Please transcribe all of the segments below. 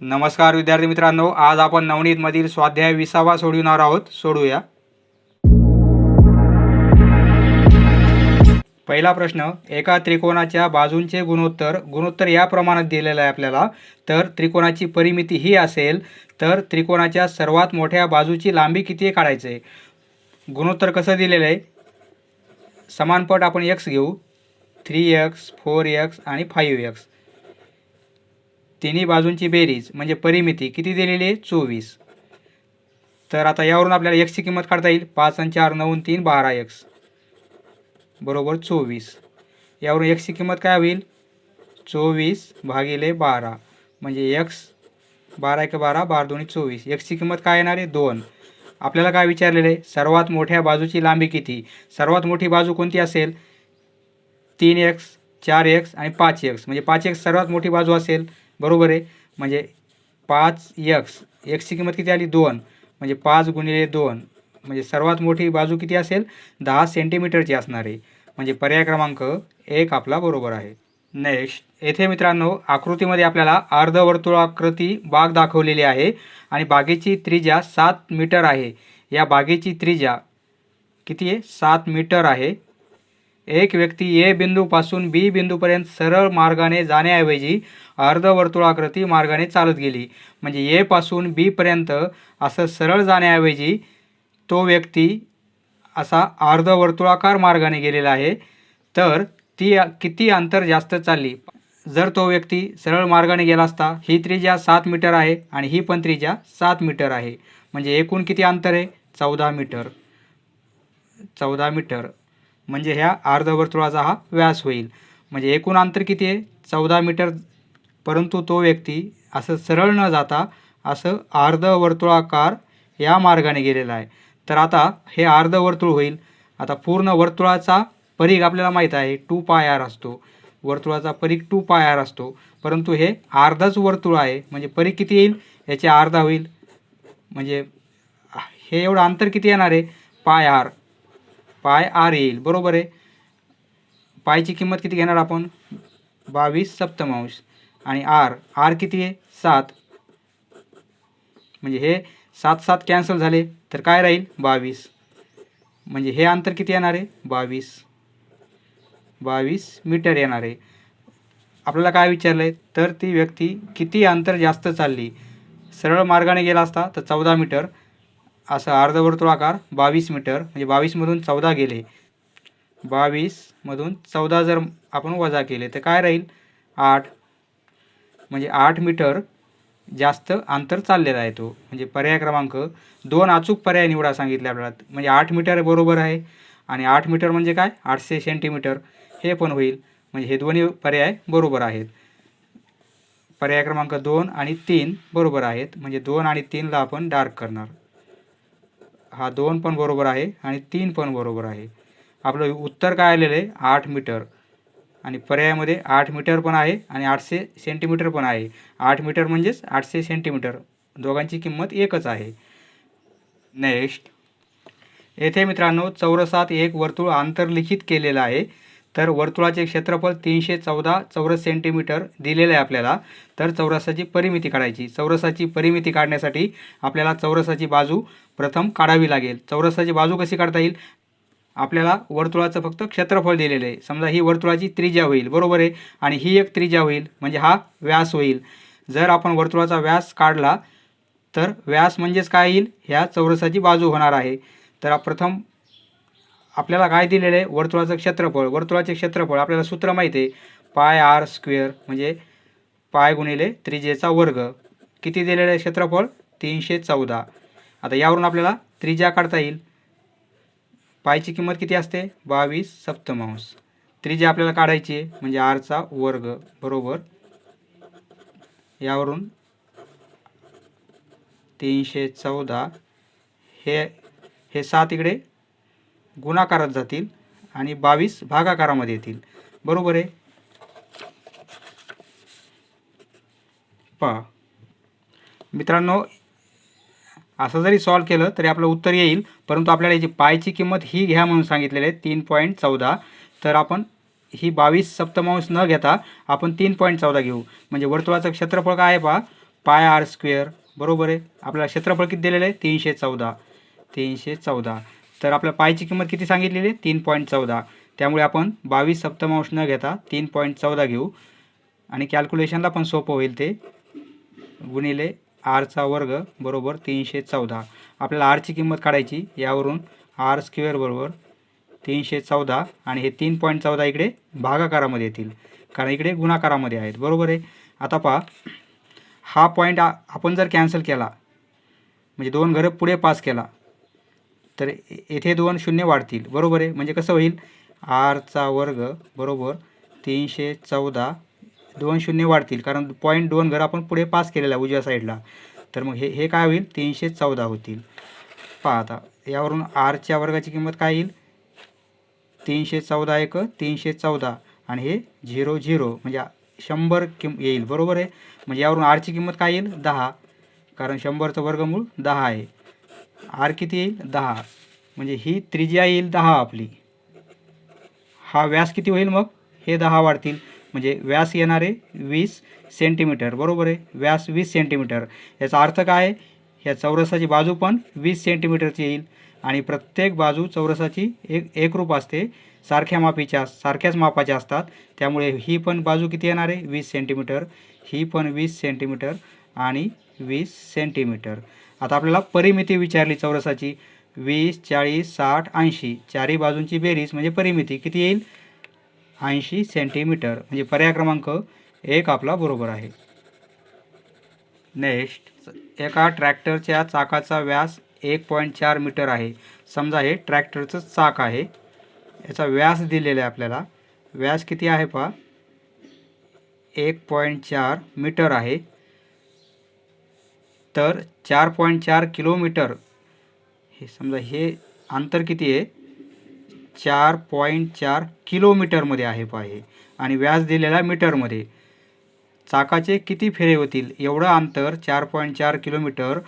नमस्कार विद्यार्थी मित्रांनो. आज आपण नवनीतमधील स्वाध्याय विसावा सोडविणार आहोत. सोडूया. पहिला प्रश्न एका त्रिकोणाच्या बाजूंचे गुणोत्तर गुणोत्तर या प्रमाणात दिलेलं आहे आपल्याला. तर त्रिकोणाची परिमिती ही असेल तर त्रिकोणाच्या सर्वात मोठ्या बाजूची लांबी किती काढायचं आहे? गुणोत्तर कसं दिलेलं आहे? समानपट आपण एक्स घेऊ. थ्री एक्स फोर एक्स आणि फाईव्ह एक्स तिन्ही बाजूंची बेरीज म्हणजे परिमिती किती दिलेली आहे? चोवीस. तर आता यावरून आपल्याला एक्सची किंमत काढता येईल. पाच आणि चार नऊ तीन बारा एक्स बरोबर चोवीस. यावरून एक्सची किंमत काय होईल? चोवीस भागिले बारा. म्हणजे एक्स बारा एक बारा बारा दोन्ही चोवीस. एक्सची किंमत काय येणार आहे? दोन. आपल्याला काय विचारलेलं आहे? सर्वात मोठ्या बाजूची लांबी किती? सर्वात मोठी बाजू कोणती असेल? तीन एक्स चार एक्स आणि पाच एक्स म्हणजे पाच एक्स सर्वात मोठी बाजू असेल? बरोबर आहे. म्हणजे पाच यक्स एक्सची किंमत किती आली? दोन. म्हणजे पाच गुणिले दोन. म्हणजे सर्वात मोठी बाजू किती असेल? दहा सेंटीमीटरची असणार आहे. म्हणजे पर्याय क्रमांक एक आपला बरोबर आहे. नेक्स्ट येथे मित्रांनो आकृतीमध्ये आपल्याला अर्धवर्तुळाकृती बाग दाखवलेली आहे आणि बागेची त्रिज्या सात मीटर आहे. या बागेची त्रिज्या किती आहे? सात मीटर आहे. एक व्यक्ती ए बिंदूपासून बी बिंदूपर्यंत सरळ मार्गाने जाण्याऐवजी अर्धवर्तुळाकृती मार्गाने चालत गेली. म्हणजे एपासून बीपर्यंत असं सरळ जाण्याऐवजी तो व्यक्ती असा अर्धवर्तुळाकार मार्गाने गेलेला आहे. तर ती किती अंतर जास्त चालली? जर तो व्यक्ती सरळ मार्गाने गेला असता ही त्रिज्या सात मीटर आहे आणि ही पण त्रिज्या सात मीटर आहे. म्हणजे एकूण किती अंतर आहे? चौदा मीटर. चौदा मीटर. म्हणजे ह्या अर्धवर्तुळाचा हा व्यास होईल. म्हणजे एकूण अंतर किती आहे? चौदा मीटर. परंतु तो व्यक्ती असं सरळ न जाता असं अर्धवर्तुळाकार या मार्गाने गेलेला आहे. तर आता हे अर्धवर्तुळ होईल. आता पूर्ण वर्तुळाचा परीघ आपल्याला माहीत आहे. टू पाय आर असतो. वर्तुळाचा परीघ टू पाय आर असतो. परंतु हे अर्धच वर्तुळ आहे. म्हणजे परीघ किती येईल? याचे अर्धा होईल. म्हणजे हे एवढं अंतर किती येणार आहे? पाय आर. पाय आर येईल. बरोबर आहे? पायची किंमत किती घेणार आपण? बावीस सप्तमांश. आणि आर आर किती आहे? सात. म्हणजे हे सात सात कॅन्सल झाले तर काय राहील? बावीस. म्हणजे हे अंतर किती येणार आहे? बावीस. बावीस मीटर येणार आहे. आपल्याला काय विचारलं आहे तर ती व्यक्ती किती अंतर जास्त चालली? सरळ मार्गाने गेला असता तर चौदा मीटर. असं अर्धवर्तुळाकार बावीस मीटर म्हणजे बावीसमधून चौदा गेले. बावीसमधून चौदा जर आपण वजा केले तर काय राहील? आठ. म्हणजे आठ मीटर जास्त अंतर चाललेला आहे तो. म्हणजे पर्याय क्रमांक दोन अचूक पर्याय निवडा सांगितले आपल्याला म्हणजे आठ मीटर बरोबर आहे. आणि आठ मीटर म्हणजे काय? आठशे सेंटीमीटर. हे पण होईल. म्हणजे हे दोन्ही पर्याय बरोबर आहेत. पर्याय क्रमांक दोन आणि तीन बरोबर आहेत. म्हणजे दोन आणि तीनला आपण डार्क करणार. हा दोन पण बरोबर आहे आणि तीन पण बरोबर आहे. आपलं उत्तर काय आलेलं आहे? आठ मीटर. आणि पर्यायामध्ये आठ मीटर पण आहे आणि आठशे सेंटीमीटर पण आहे. आठ मीटर म्हणजेच आठशे सेंटीमीटर. दोघांची किंमत एकच आहे. नेक्स्ट. येथे मित्रांनो चौरसात एक वर्तुळ आंतरलिखित केलेलं आहे. तर वर्तुळाचे क्षेत्रफळ तीनशे चौदा चौरस सेंटीमीटर दिलेलं आहे आपल्याला. तर चौरसाची परिमिती काढायची. चौरसाची परिमिती काढण्यासाठी आपल्याला चौरसाची बाजू प्रथम काढावी लागेल. चौरसाची बाजू कशी काढता येईल? आपल्याला वर्तुळाचं फक्त क्षेत्रफळ दिलेलं आहे. समजा ही वर्तुळाची त्रिज्या होईल. बरोबर आहे? आणि ही एक त्रिज्या होईल. म्हणजे हा व्यास होईल. जर आपण वर्तुळाचा व्यास काढला तर व्यास म्हणजेच काय येईल? ह्या चौरसाची बाजू होणार आहे. तर प्रथम आपल्याला काय दिलेलं आहे? वर्तुळाचं क्षेत्रफळ. वर्तुळाचे क्षेत्रफळ आपल्याला सूत्र माहिती आहे. पाय आर स्क्वेअर म्हणजे पाय गुणिले त्रिजेचा वर्ग. किती दिलेलं आहे क्षेत्रफळ? तीनशे चौदा. आता यावरून आपल्याला त्रिज्या काढता येईल. पायची किंमत किती असते? बावीस सप्तमांश. त्रिज्या आपल्याला काढायची आहे म्हणजे आरचा वर्ग. बरोबर? यावरून तीनशे चौदा. हे हे सात इकडे. गुणाकारात जातील आणि बावीस भागाकारामध्ये येतील. बरोबर आहे? पहा. मित्रांनो असं जरी सॉल्व केलं तरी आपलं उत्तर येईल परंतु आपल्याला याची पायची किंमत ही घ्या म्हणून सांगितलेली आहे तीन पॉईंट चौदा. तर आपण ही बावीस सप्तमांश न घेता आपण तीन पॉईंट चौदा घेऊ. म्हणजे वर्तुळाचं क्षेत्रफळ काय आहे पहा? पाय आर स्क्वेअर बरोबर आहे? आपल्याला क्षेत्रफळ किती दिलेलं आहे? तीनशे चौदा. तीनशे चौदा. तर आपल्या पायची किंमत किती सांगितलेली? आहे तीन पॉईंट चौदा. त्यामुळे आपण बावीस सप्तमांश न घेता तीन पॉईंट चौदा घेऊ. आणि कॅल्क्युलेशनला पण सोपं होईल ते. गुणिले आरचा वर्ग बरोबर तीनशे चौदा. आपल्याला आरची किंमत काढायची. यावरून आर स्क्वेअर बरोबर तीनशे चौदा. आणि हे तीन पॉईंट चौदा इकडे भागाकारामध्ये येतील. कारण इकडे गुणाकारामध्ये आहेत. बरोबर आहे? आता पहा. हा पॉईंट आपण जर कॅन्सल केला म्हणजे दोन घरं पुढे पास केला तर येथे दोन शून्य वाढतील. बरोबर आहे? म्हणजे कसं होईल? आरचा वर्ग बरोबर तीनशे चौदा दोन शून्य वाढतील. कारण पॉईंट दोन घर आपण पुढे पास केलेला आहे उजव्या साईडला तर मग हे हे काय होईल? तीनशे चौदा होतील. पहा आता यावरून आरच्या वर्गाची किंमत काय येईल? तीनशे चौदा एक तीनशे चौदा. आणि हे झिरो झिरो. म्हणजे शंभर किम येईल. बरोबर आहे? म्हणजे यावरून आरची किंमत काय येईल? दहा. कारण शंभरचं वर्गमूळ दहा आहे. आर किती येईल? दहा म्हणजे ही त्रिज्या येईल दहा आपली. हा व्यास किती होईल मग? हे दहा वाढतील. म्हणजे व्यास येणारे वीस सेंटीमीटर. बरोबर आहे? व्यास वीस सेंटीमीटर. याचा अर्थ काय? आहे ह्या चौरसाची बाजू पण वीस सेंटीमीटरची येईल. आणि प्रत्येक बाजू चौरसाची एक एकरूप असते. सारख्या मापीच्या सारख्याच मापाच्या असतात. त्यामुळे ही पण बाजू किती येणार? आहे वीस सेंटीमीटर. ही पण वीस सेंटीमीटर आणि वीस सेंटीमीटर. आता आपल्याला परिमिती विचारली चौरसाची. वीस चाळीस साठ ऐंशी. चारही बाजूंची बेरीज म्हणजे परिमिती किती येईल? ऐंशी सेंटीमीटर. म्हणजे पर्याय क्रमांक एक आपला बरोबर आहे. नेक्स्ट. एका ट्रॅक्टरच्या चाकाचा व्यास एक पॉईंट चार मीटर आहे. समजा हे ट्रॅक्टरचं चाक आहे. याचा व्यास दिलेला आहे आपल्याला. व्यास किती आहे पहा? एक पॉईंट चार मीटर आहे. तर चार पॉईंट चार किलोमीटर. हे समजा हे अंतर किती आहे? चार पॉईंट चार किलोमीटरमध्ये आहे पहा हे. आणि व्यास दिलेला मीटरमध्ये. चाकाचे किती फेरे होतील? एवढं अंतर चार पॉईंट चार किलोमीटर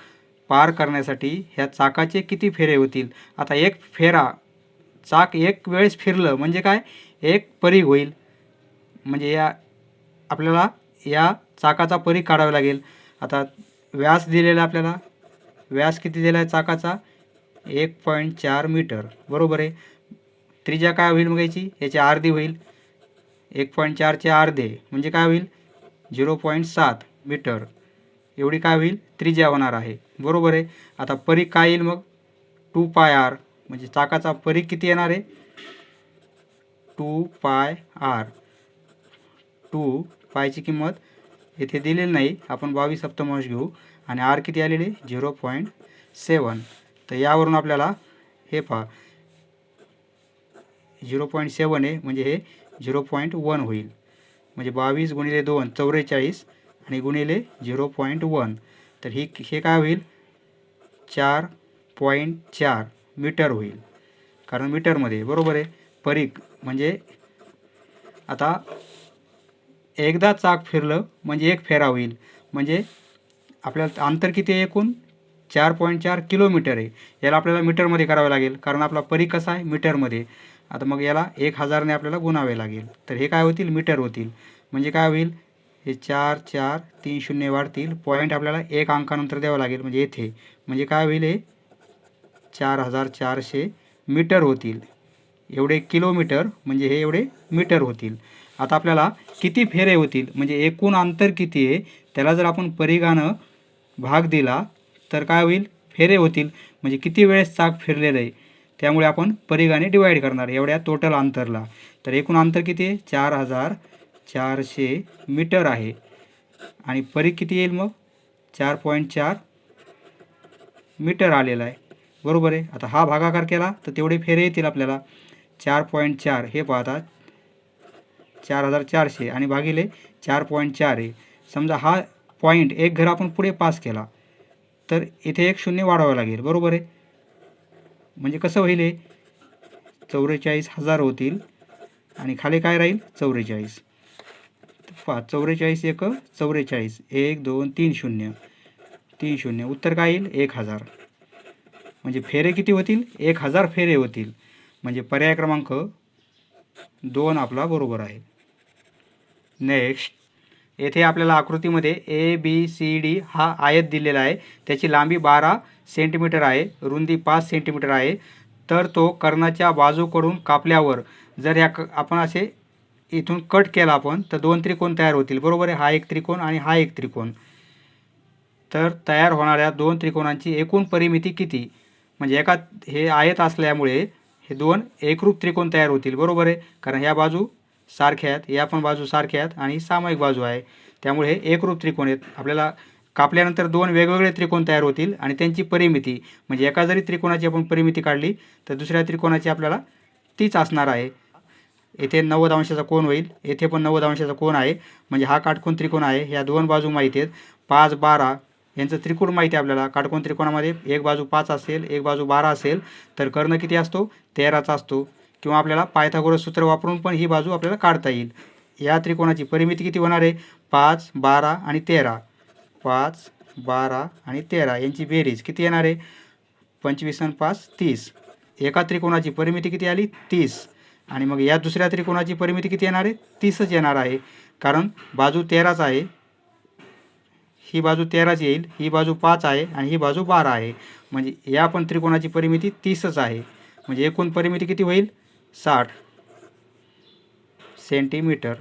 पार करण्यासाठी ह्या चाकाचे किती फेरे होतील? आता एक फेरा चाक एक वेळेस फिरलं म्हणजे काय? एक परी होईल. म्हणजे या आपल्याला या चाकाचा परी काढावा लागेल. आता व्यास दिलेला आपल्याला. व्यास किती दिला आहे चाकाचा? एक पॉईंट चार मीटर. बरोबर आहे. त्रिज्या काय होईल मग याची? याची अर्धी होईल. एक पॉईंट चारचे अर्धे. म्हणजे काय होईल? झिरो पॉईंट सात मीटर. एवढी काय होईल? त्रिज्या होणार आहे. बरोबर आहे. आता परीख काय येईल मग? टू पाय आर. म्हणजे चाकाचा परीख किती येणार आहे? टू पाय आर. टू पायची किंमत येथे दिलेलं नाही. आपण बावीस सप्तमांश घेऊ. आणि आर किती आलेले? Zero point seven. तर यावरून आपल्याला हे पहा. झिरो पॉईंट सेवन आहे. म्हणजे हे झिरो पॉईंट वन होईल. म्हणजे बावीस गुणिले दोन चौवेचाळीस. आणि गुणिले झिरो पॉईंट वन. तर ही हे काय होईल? चार पॉईंट चार मीटर होईल. कारण मीटरमध्ये बरोबर आहे? परीघ म्हणजे आता एकदा चाक फिरलं म्हणजे एक फेरा होईल. म्हणजे आपल्याला अंतर किती आहे एकूण? चार पॉईंट चार किलोमीटर आहे. याला आपल्याला मीटरमध्ये करावं लागेल. कारण आपला परी कसा आहे? मीटरमध्ये. आता मग याला एक हजारने आपल्याला गुणावे लागेल. तर हे काय होतील? मीटर होतील. म्हणजे काय होईल? हे चार चार तीन शून्य वाढतील. पॉईंट आपल्याला एक अंकानंतर द्यावं लागेल. म्हणजे येथे. म्हणजे काय होईल हे? चार हजार चारशे मीटर होतील. एवढे किलोमीटर म्हणजे हे एवढे मीटर होतील. आता आपल्याला किती फेरे होतील? म्हणजे एकूण अंतर किती आहे? त्याला जर आपण परिघानं भाग दिला तर काय होईल? फेरे होतील. म्हणजे किती वेळेस चाक फिरलेलं आहे? त्यामुळे आपण परिघाने डिवाईड करणार. एवढ्या टोटल अंतरला. तर एकूण अंतर किती आहे? चार हजार चारशे मीटर आहे. आणि परीघ किती येईल मग? चार पॉईंट चार मीटर आलेला आहे. बरोबर आहे? आता हा भागाकार केला तर तेवढे फेरे येतील आपल्याला. चार पॉईंट चार. हे पाहता चार हजार चारशे आणि भागिले चार पॉईंट चार आहे. समजा हा पॉईंट एक घर आपण पुढे पास केला तर इथे एक शून्य वाढवावं लागेल. बरोबर आहे? म्हणजे कसं होईल हे? चौवेचाळीस हजार होतील आणि खाली काय राहील? चौवेचाळीस. पहा चौवेचाळीस एक चौवेचाळीस. एक दोन तीन शून्य. तीन शून्य. उत्तर काय येईल? एक हजार. म्हणजे फेरे किती होतील? एक हजार फेरे होतील. म्हणजे पर्याय क्रमांक दोन आपला बरोबर आहे. नेक्स्ट येथे आपल्याला आकृतीमध्ये ए बी सी डी हा आयत दिलेला आहे. त्याची लांबी बारा सेंटीमीटर आहे रुंदी पाच सेंटीमीटर आहे. तर तो कर्णाच्या बाजूकडून कापल्यावर जर ह्या क आपण असे इथून कट केला आपण तर दोन त्रिकोण तयार होतील. बरोबर आहे? हा एक त्रिकोण आणि हा एक त्रिकोण. तर तयार होणाऱ्या दोन त्रिकोणांची एकूण परिमिती किती? म्हणजे एका हे आयत असल्यामुळे हे दोन एकरूप त्रिकोण तयार होतील बरोबर आहे? कारण ह्या बाजू सारख्या आहेत या पण बाजू सारख्या आहेत आणि सामायिक बाजू आहे. त्यामुळे हे एकरूप त्रिकोण आहेत. आपल्याला कापल्यानंतर दोन वेगवेगळे त्रिकोण तयार होतील आणि त्यांची परिमिती म्हणजे एका जरी त्रिकोणाची आपण परिमिती काढली तर दुसऱ्या त्रिकोणाची आपल्याला तीच असणार आहे. येथे नव्वद अंशाचा कोण होईल येथे पण नव्वद अंशाचा कोण आहे. म्हणजे हा काटकोन त्रिकोण आहे ह्या दोन बाजू माहिती आहेत. पाच बारा यांचं त्रिकोण माहिती आहे आपल्याला. काटकोण त्रिकोणामध्ये एक बाजू पाच असेल एक बाजू बारा असेल तर कर्ण किती असतो? तेराचा असतो. किंवा आपल्याला पायथागोरस सूत्र वापरून पण ही बाजू आपल्याला काढता येईल. या त्रिकोणाची परिमिती किती होणार आहे? पाच बारा आणि तेरा. पाच बारा आणि तेरा. यांची बेरीज किती येणार आहे? पंचवीस आणि पाच तीस. एका त्रिकोणाची परिमिती किती आली? तीस. आणि मग या दुसऱ्या त्रिकोणाची परिमिती किती येणार आहे? तीसच येणार आहे. कारण बाजू तेराच आहे. ही बाजू तेराच येईल ही बाजू पाच आहे आणि ही बाजू बारा आहे. म्हणजे या पण त्रिकोणाची परिमिती तीसच आहे. म्हणजे एकूण परिमिती किती होईल? साठ सेंटीमीटर.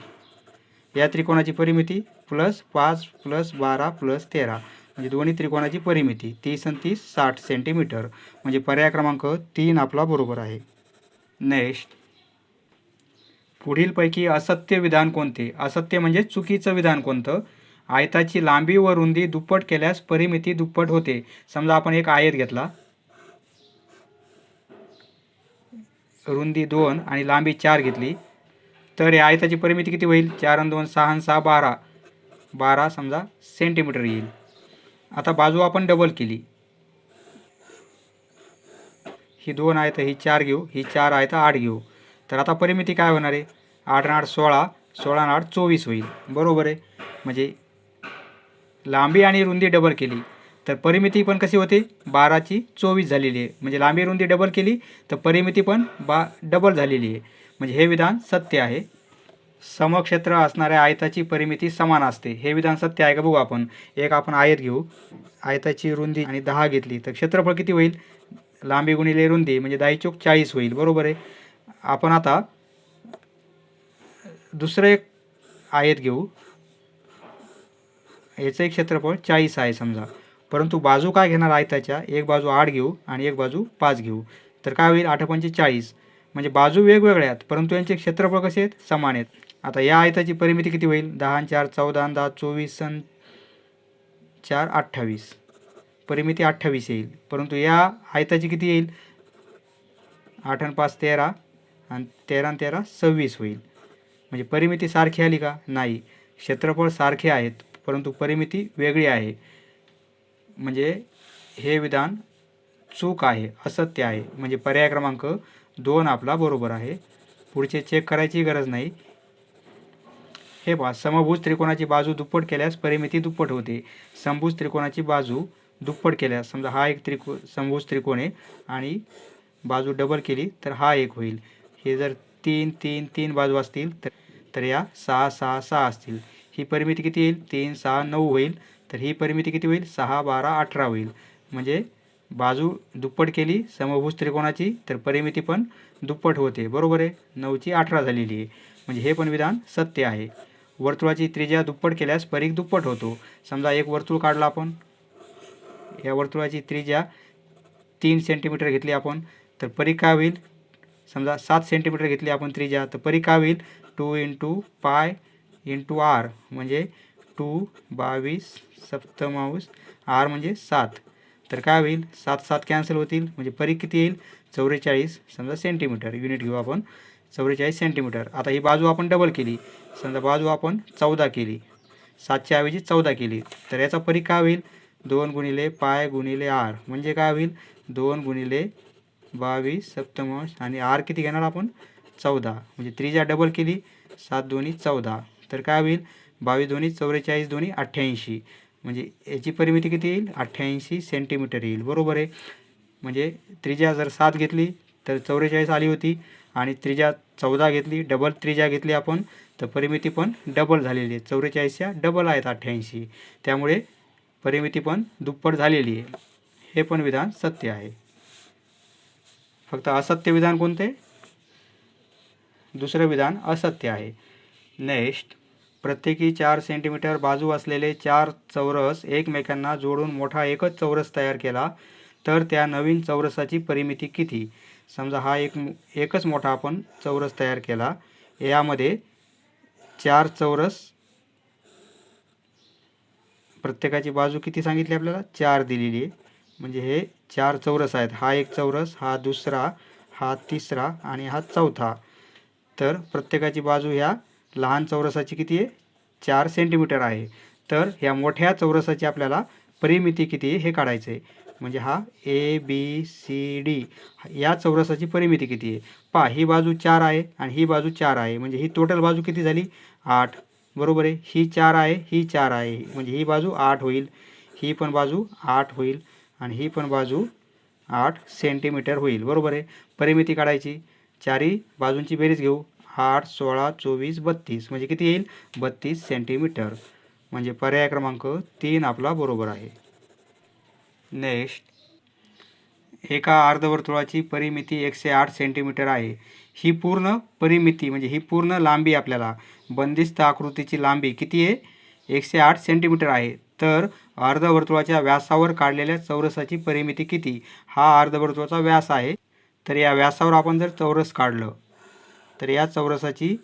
या त्रिकोणाची परिमिती प्लस पाच प्लस बारा प्लस तेरा. म्हणजे दोन्ही त्रिकोणाची परिमिती तीस आणि तीस साठ सेंटीमीटर. म्हणजे पर्याय क्रमांक तीन आपला बरोबर आहे. नेक्स्ट. पुढीलपैकी असत्य विधान कोणते? असत्य म्हणजे चुकीचं विधान कोणतं? आयताची लांबी व रुंदी दुप्पट केल्यास परिमिती दुप्पट होते. समजा आपण एक आयत घेतला. रुंदी दोन आणि लांबी चार घेतली. तर या आयताची परिमिती किती होईल? चार आणि दोन सहा आणि सहा बारा. बारा समजा सेंटीमीटर येईल. आता बाजू आपण डबल केली. ही दोन आहेत ही चार घेऊ. ही चार आयतं आठ घेऊ. तर आता परिमिती काय होणार आहे? आठ आठ सोळा. सोळा आठ चोवीस होईल. बरोबर आहे? म्हणजे लांबी आणि रुंदी डबल केली. तर परिमिती पण कशी होते? बाराची चोवीस झालेली आहे. म्हणजे लांबी रुंदी डबल केली तर परिमिती पण बा डबल झालेली आहे. म्हणजे हे विधान सत्य आहे. समक्षेत्र असणाऱ्या आयताची परिमिती समान असते. हे विधान सत्य आहे का? बघू आपण. एक आपण आयत घेऊ. आयताची रुंदी आणि दहा घेतली तर क्षेत्रफळ किती होईल? लांबी गुणिले रुंदी म्हणजे दहा चौक चाळीस होईल. बरोबर आहे? आपण आता दुसरं एक आयत घेऊ. याचं एक क्षेत्रफळ चाळीस आहे समजा. परंतु बाजू काय घेणार आयताच्या एक बाजू आठ घेऊ आणि एक बाजू पाच घेऊ. तर काय होईल? आठ पंचे चाळीस. म्हणजे बाजू वेगवेगळ्या आहेत परंतु यांचे क्षेत्रफळ कसे आहेत? समान आहेत. आता या आयताची परिमिती किती होईल? दहा आणि चार चौदा दहा चोवीस आणि चार अठ्ठावीस. परिमिती अठ्ठावीस येईल. परंतु या आयताची किती येईल? आठ आणि पाच तेरा आणि तेरा आणि तेरा सव्वीस होईल. म्हणजे परिमिती सारखी आली का? नाही. क्षेत्रफळ सारखे आहेत. परंतु परिमिती वेगळी आहे. म्हणजे हे विधान चूक आहे असत्य आहे. म्हणजे पर्याय क्रमांक दोन आपला बरोबर आहे. पुढचे चेक करायची गरज नाही. हे पहा समभुज त्रिकोणाची बाजू दुप्पट केल्यास परिमिती दुप्पट होते. समभुज त्रिकोणाची बाजू दुप्पट केल्यास समजा हा एक त्रिको समभुज त्रिकोण आहे आणि बाजू डबल केली तर हा एक होईल. हे जर तीन तीन तीन बाजू असतील तर तर या सहा सहा सहा असतील. ही परिमिती किती येईल तीन सहा नऊ होईल. तर ही परिमिती किती होईल? सहा बारा अठरा होईल. म्हणजे बाजू दुप्पट केली समभुज त्रिकोणाची तर परिमिती पण दुप्पट होते. बरोबर आहे? नऊची अठरा झालेली आहे. म्हणजे हे पण विधान सत्य आहे. वर्तुळाची त्रिज्या दुप्पट केल्यास परीख दुप्पट होतो. समजा एक वर्तुळ काढला आपण. या वर्तुळाची त्रिज्या तीन सेंटीमीटर घेतली आपण. तर परीख काय होईल? समजा सात सेंटीमीटर घेतली आपण त्रिज्या. तर परीख काय होईल? Two into pi into r म्हणजे टू बावीस सप्तमाऊस आर म्हणजे सात. तर काय होईल? सात सात कॅन्सल होतील. म्हणजे परी किती येईल? चौवेचाळीस. समजा सेंटीमीटर युनिट घेऊ आपण. चौवेचाळीस सेंटीमीटर आता ही बाजू आपण डबल केली. समजा बाजू आपण चौदा केली. सातच्या ऐवजी चौदा केली. तर याचा परी काय होईल? दोन गुणिले पाय गुणिले आर. म्हणजे काय होईल? दोन गुणिले बावीस सप्तमांश आणि आर किती घेणार आपण? चौदा. म्हणजे त्रिजा डबल केली. सात दोन्ही चौदा. तर काय होईल? बावीस दोन्ही चौवेचाळीस दोन्ही अठ्ठ्याऐंशी. म्हणजे याची परिमिती किती येईल? अठ्ठ्याऐंशी सेंटीमीटर येईल. बरोबर आहे? म्हणजे त्रिज्या जर सात घेतली तर चौवेचाळीस आली होती आणि त्रिज्या चौदा घेतली डबल त्रिज्या घेतली आपण तर परिमिती पण डबल झालेली आहे. चौवेचाळीसच्या डबल आहेत अठ्ठ्याऐंशी. त्यामुळे परिमिती पण दुप्पट झालेली आहे. हे पण विधान सत्य आहे. फक्त असत्य विधान कोणते? दुसरं विधान असत्य आहे. नेक्स्ट प्रत्येकी चार सेंटीमीटर बाजू असलेले चार चौरस एकमेकांना जोडून मोठा एकच चौरस तयार केला तर त्या नवीन चौरसाची परिमिती किती? समजा हा एक एकच मोठा आपण चौरस तयार केला. यामध्ये चार चौरस प्रत्येकाची बाजू किती सांगितली आपल्याला? चार दिलेली आहे. म्हणजे हे चार चौरस आहेत. हा एक चौरस हा दुसरा हा तिसरा आणि हा चौथा. तर प्रत्येकाची बाजू ह्या लहान चौरसाची किती आहे? चार सेंटीमीटर आहे. तर ह्या मोठ्या चौरसाची आपल्याला परिमिती किती आहे हे काढायचं आहे. म्हणजे हा ए बी सी डी या चौरसाची परिमिती किती आहे? पहा ही बाजू चार आहे आणि ही बाजू चार आहे. म्हणजे ही टोटल बाजू किती झाली? आठ. बरोबर आहे? ही चार आहे ही चार आहे. म्हणजे ही बाजू आठ होईल. ही पण बाजू आठ होईल आणि ही पण बाजू आठ सेंटीमीटर होईल. बरोबर आहे? परिमिती काढायची. चारी बाजूंची बेरीज घेऊ. आठ सोळा चोवीस बत्तीस. म्हणजे किती येईल? बत्तीस सेंटीमीटर म्हणजे पर्याय क्रमांक तीन आपला बरोबर आहे. नेक्स्ट एका अर्धवर्तुळाची परिमिती एकशे आठ सेंटीमीटर आहे. ही पूर्ण परिमिती म्हणजे ही पूर्ण लांबी आपल्याला बंदिस्त आकृतीची लांबी किती आहे? एकशे आठ सेंटीमीटर आहे. तर अर्धवर्तुळाच्या व्यासावर काढलेल्या चौरसाची परिमिती किती? हा अर्धवर्तुळाचा व्यास आहे. तर या व्यासावर आपण जर चौरस काढलं तर या चौरसाची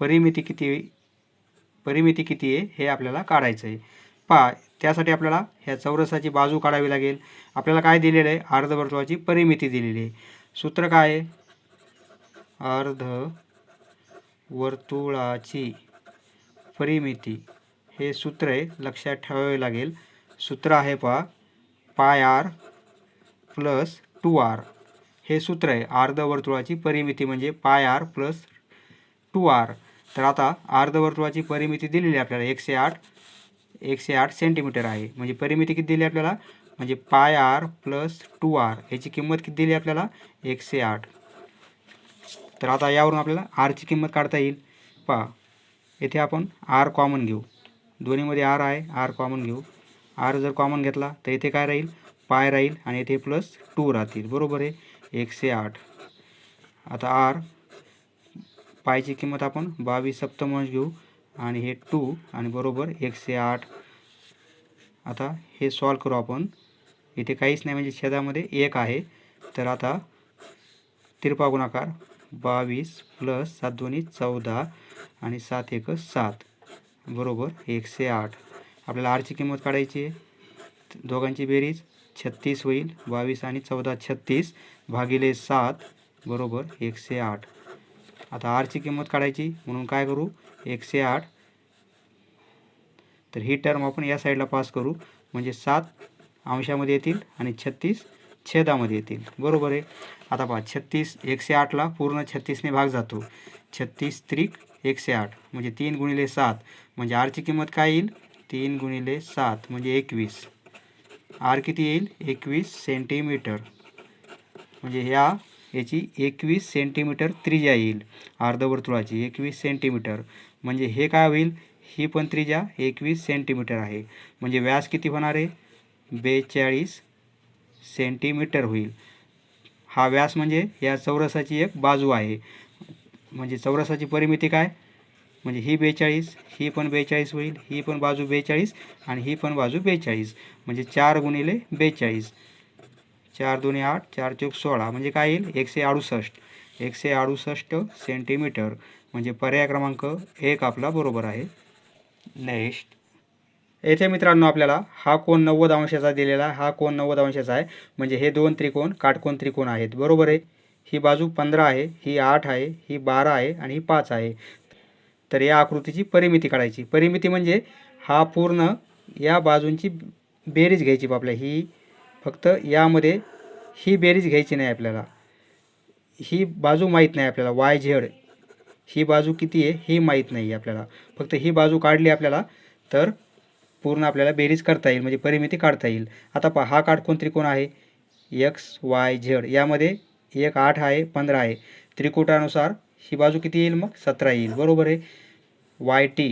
परिमिती किती परिमिती किती आहे हे आपल्याला काढायचं आहे. पहा त्यासाठी आपल्याला ह्या चौरसाची बाजू काढावी लागेल. आपल्याला काय दिलेलं आहे? अर्धवर्तुळाची परिमिती दिलेली आहे. सूत्र काय आहे? अर्ध वर्तुळाची परिमिती. हे सूत्र आहे लक्षात ठेवावे लागेल. सूत्र आहे पहा पाय आर प्लस टू आर. हे सूत्र आहे अर्धवर्तुळाची परिमिती म्हणजे पाय आर प्लस टू आर. तर आता अर्धवर्तुळाची परिमिती दिलेली आहे आपल्याला एकशे आठ एकशे आठ सेंटीमीटर आहे. म्हणजे परिमिती किती दिली आपल्याला? म्हणजे पाय आर प्लस टू आर. याची किंमत किती दिली आपल्याला? एकशे आठ. तर आता यावरून आपल्याला आरची किंमत काढता येईल. पहा येथे आपण आर कॉमन घेऊ. दोन्हीमध्ये आर आहे आर कॉमन घेऊ. आर जर कॉमन घेतला तर इथे काय राहील? पाय राहील आणि इथे प्लस टू राहतील. बरोबर आहे? एकशे आठ. आता आर पायची किंमत आपण बावीस सप्तमांश घेऊ. आणि हे टू आणि बरोबर एकशे आठ. आता हे सॉल्व करू आपण. इथे काहीच नाही म्हणजे छेदामध्ये एक आहे. तर आता तिरपा गुणाकार बावीस प्लस सात दोन्ही चौदा आणि सात एक सात. बरोबर एकशे आठ. आपल्याला आरची किंमत काढायची आहे. दोघांची बेरीज. छत्तीस होईल. बावीस आणि चौदा छत्तीस भागिले सात बरोबर एकशे आठ. आता आरची किंमत काढायची म्हणून काय करू? एकशे आठ. तर ही टर्म आपण या साईडला पास करू. म्हणजे सात अंशामध्ये येतील आणि छत्तीस छेदामध्ये येतील. बरोबर आहे? आता पहा छत्तीस एकशे आठला पूर्ण छत्तीसने भाग जातो. छत्तीस त्रिक एकशे आठ. म्हणजे तीन गुणिले सात. म्हणजे आरची किंमत काय येईल? तीन गुणिले सात. म्हणजे एकवीस. आर किती येईल? एकवीस सेंटीमीटर. म्हणजे ह्या याची एकवीस सेंटीमीटर त्रिज्या येईल. अर्धवर्तुळाची एकवीस सेंटीमीटर. म्हणजे हे काय होईल? ही पण त्रिज्या एकवीस सेंटीमीटर आहे. म्हणजे व्यास किती होणार आहे? बेचाळीस सेंटीमीटर होईल. हा व्यास म्हणजे या चौरसाची एक बाजू आहे. म्हणजे चौरसाची परिमिती काय? म्हणजे ही बेचाळीस ही पण बेचाळीस होईल ही पण बाजू बेचाळीस आणि ही पण बाजू बेचाळीस. म्हणजे चार गुणिले बेचाळीस. चार दोन्ही आठ चार चौक सोळा. म्हणजे काय येईल? एकशे अडुसष्ट. एकशे अडुसष्ट सेंटीमीटर म्हणजे पर्याय क्रमांक एक आपला बरोबर आहे. नेक्स्ट येथे मित्रांनो आपल्याला हा कोण नव्वद अंशाचा दिलेला हा कोण नव्वद अंशाचा आहे. म्हणजे हे दोन त्रिकोण काटकोण त्रिकोण आहेत. बरोबर आहे? ही बाजू पंधरा आहे ही आठ आहे ही बारा आहे आणि ही पाच आहे. तर या आकृतीची परिमिती काढायची. परिमिती म्हणजे हा पूर्ण या बाजूंची बेरीज घ्यायची बा आपल्या ही फक्त यामध्ये ही बेरीज घ्यायची नाही आपल्याला. ही बाजू माहीत नाही आपल्याला. वाय झेड ही बाजू किती आहे? ही माहीत नाही आहे आपल्याला. फक्त ही बाजू काढली आपल्याला तर पूर्ण आपल्याला बेरीज करता येईल. म्हणजे परिमिती काढता येईल. आता पहा हा काटकोण त्रिकोण आहे? एक्स वाय झेड यामध्ये एक आठ आहे पंधरा आहे. त्रिकुटानुसार ही बाजू किती येईल मग? सतरा येईल. बरोबर आहे? वाय टी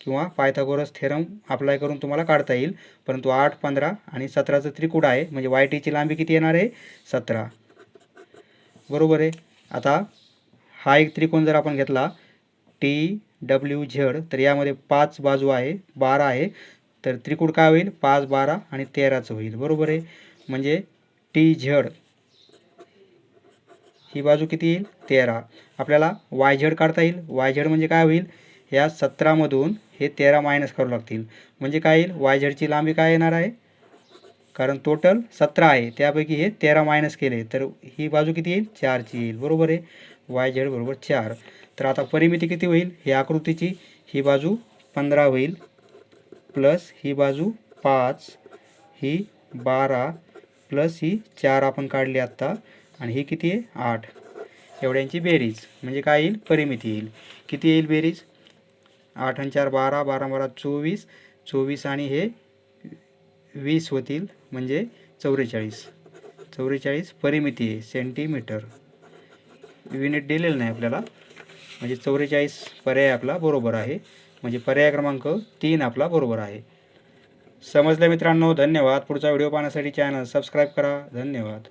किंवा पायथागोरस थेरम अप्लाय करून तुम्हाला काढता येईल. परंतु आठ पंधरा आणि सतराचं त्रिकूट आहे. म्हणजे वाय टीची लांबी किती येणार आहे? सतरा. बरोबर आहे. आता हा एक त्रिकोण जर आपण घेतला टी डब्ल्यू झेड तर यामध्ये पाच बाजू आहे बारा आहे. तर त्रिकूट काय होईल? पाच बारा आणि तेराचं होईल. बरोबर आहे. म्हणजे टी झेड ही बाजू किती येईल? तेरा. आपल्याला वाय झेड काढता येईल. वाय झेड म्हणजे काय होईल? या सतरामधून हे तेरा मायनस करावं लागतील. म्हणजे काय येईल? वाय झेडची लांबी काय येणार आहे? कारण टोटल सतरा आहे. त्यापैकी हे तेरा मायनस केले. तर ही बाजू किती येईल? चारची येईल. बरोबर आहे? वाय झेड बरोबर चार. तर आता परिमिती किती होईल? ही आकृतीची ही बाजू पंधरा होईल. प्लस ही बाजू पाच. ही बारा. प्लस ही चार आपण काढली आत्ता. आणि ही किती आहे? आठ. एवढ्यांची बेरीज. म्हणजे काय येईल? परिमिती येईल. किती येईल बेरीज? आठ आणि चार बारा. बारा बारा चोवीस. चोवीस आणि हे वीस होतील. म्हणजे चौवेचाळीस. चौवेचाळीस परिमिती आहे. सेंटीमीटर. युनिट दिलेलं नाही आपल्याला. म्हणजे चौवेचाळीस पर्याय आपला बरोबर आहे. म्हणजे पर्याय क्रमांक तीन आपला बरोबर आहे. समजलं मित्रांनो? धन्यवाद. पुढचा व्हिडिओ पाहण्यासाठी चॅनल सबस्क्राईब करा. धन्यवाद.